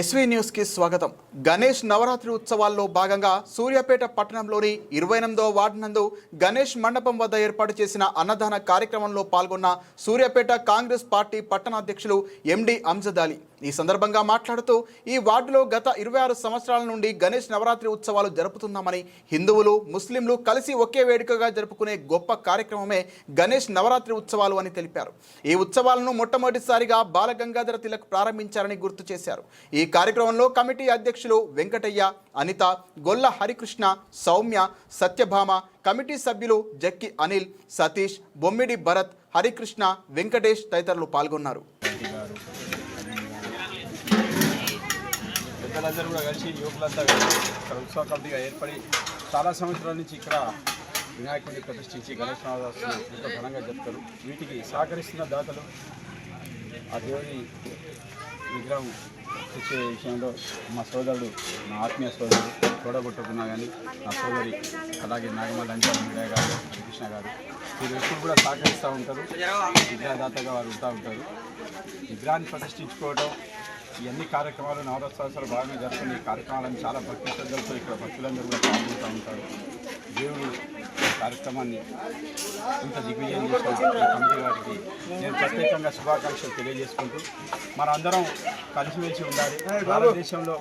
SV న్యూస్కి స్వాగతం. గణేష్ నవరాత్రి ఉత్సవాల్లో భాగంగా సూర్యాపేట పట్టణంలోని ఇరవై ఎనిమిదో వార్డు నందు గణేష్ మండపం వద్ద ఏర్పాటు చేసిన అన్నదాన కార్యక్రమంలో పాల్గొన్న సూర్యాపేట కాంగ్రెస్ పార్టీ పట్టణాధ్యక్షులు ఎండి అంజద్ అలీ ఈ సందర్భంగా మాట్లాడుతూ ఈ వార్డులో గత ఇరవై ఆరు సంవత్సరాల నుండి గణేష్ నవరాత్రి ఉత్సవాలు జరుపుతున్నామని హిందువులు ముస్లింలు కలిసి ఒకే వేడుకగా జరుపుకునే గొప్ప కార్యక్రమమే గణేష్ నవరాత్రి ఉత్సవాలు అని తెలిపారు. ఈ ఉత్సవాలను మొట్టమొదటిసారిగా బాలగంగాధర తిలక్ ప్రారంభించారని గుర్తు చేశారు. ఈ ఈ కార్యక్రమంలో కమిటీ అధ్యక్షులు వెంకటయ్య అనిత గొల్ల హరికృష్ణ సౌమ్య సత్యభామ కమిటీ సభ్యులు జక్కి అనిల్ సతీష్ బొమ్మిడి భరత్ హరికృష్ణ వెంకటేష్ తదితరులు పాల్గొన్నారు. పెద్దలందరూ కూడా కలిసి యువకులంతా ఇక్కడ ఉత్సవ కమిటీగా ఏర్పడి చాలా సంవత్సరాల నుంచి ఇక్కడ వినాయకుడిని ప్రతిష్ఠించి గణేష్ ఘనంగా జరుపుతారు. వీటికి సహకరిస్తున్న దాతలు ఆ దేవుని విగ్రహం తెచ్చే విషయంలో మా సోదరుడు నా ఆత్మీయ సోదరుడు చూడగొట్టుకున్నా కానీ నా సోదరి అలాగే నాగమల్ అంజన్ మీడియా గారు కృష్ణ గారు వీరు ఎప్పుడు కూడా సహకరిస్తూ ఉంటారు. విగ్రహదాతగా వారు ఉంటా ఉంటారు. విగ్రహాన్ని ప్రతిష్ఠించుకోవడం ఇవన్నీ కార్యక్రమాలు నవరత్సరాలు భాగంగా జరుగుతున్న కార్యక్రమాలను చాలా భక్తి శ్రద్ధలతో ఇక్కడ భక్తులందరూ కూడా పాల్గొంటూ ఉంటారు. దేవుడు కార్యక్రమాన్ని ఇంత దిగ్విజయం చేసిన కమిటీ వారికి నేను ప్రత్యేకంగా శుభాకాంక్షలు తెలియజేసుకుంటూ మనందరం కలిసిమెలిసి ఉండాలి. భారతదేశంలో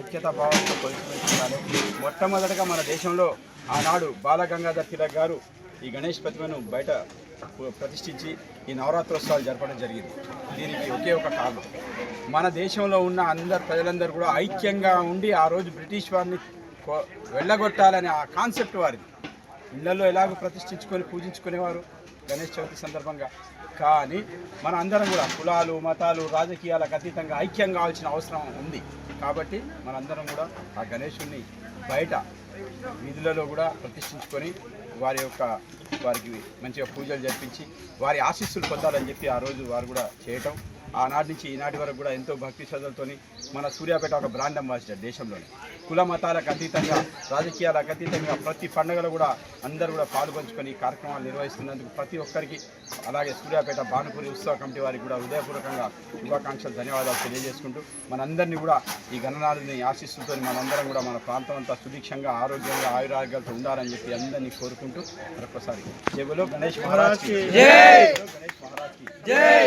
ఐక్యతా భావంతో కలిసిమెలిసి ఉండాలి. మొట్టమొదటగా మన దేశంలో ఆనాడు బాలగంగాధర్ తిలక్ గారు ఈ గణేష్ ప్రతిమను బయట ప్రతిష్ఠించి ఈ నవరాత్రోత్సవాలు జరపడం జరిగింది. దీనికి ఒకే ఒక కారణం. మన దేశంలో ఉన్న అందరు ప్రజలందరూ కూడా ఐక్యంగా ఉండి ఆ రోజు బ్రిటిష్ వారిని వెళ్ళగొట్టాలనే ఆ కాన్సెప్ట్ వారిది. ఇళ్ళలో ఎలాగో ప్రతిష్ఠించుకొని పూజించుకునేవారు గణేష్ చవితి సందర్భంగా. కానీ మన అందరం కూడా కులాలు మతాలు రాజకీయాలకు అతీతంగా ఐక్యం కావాల్సిన అవసరం ఉంది. కాబట్టి మనందరం కూడా ఆ గణేషుణ్ణి బయట వీధులలో కూడా ప్రతిష్ఠించుకొని వారి యొక్క వారికి మంచిగా పూజలు జరిపించి వారి ఆశీస్సులు పొందాలని చెప్పి ఆ రోజు వారు కూడా చేయటం ఆనాటి నుంచి ఈనాటి వరకు కూడా ఎంతో భక్తి శ్రద్ధలతోని మన సూర్యాపేట ఒక బ్రాండ్ అంబాసిడర్ దేశంలోనే. కుల మతాలకు అతీతంగా రాజకీయాలకు అతీతంగా ప్రతి పండుగలో కూడా అందరూ కూడా పాల్గొంచుకొని కార్యక్రమాలు నిర్వహిస్తున్నందుకు ప్రతి ఒక్కరికి అలాగే సూర్యాపేట భానుపురి ఉత్సవ కమిటీ వారికి కూడా హృదయపూర్వకంగా శుభాకాంక్షలు ధన్యవాదాలు తెలియజేసుకుంటూ మనందరినీ కూడా ఈ గణనాథుని ఆశీస్సులతో మనందరం కూడా మన ప్రాంతం అంతా సుభిక్షంగా ఆరోగ్యంగా ఆయురారోగ్యాలతో ఉండాలని చెప్పి అందరినీ కోరుకుంటూ మరొకసారి జయబులో గణేష్ మహారాజ్ గణేష్ మహారాజ్ జై!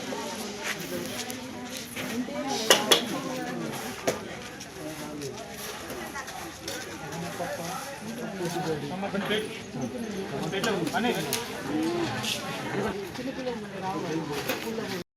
కొద్దిగా దెబ్బ తగిలింది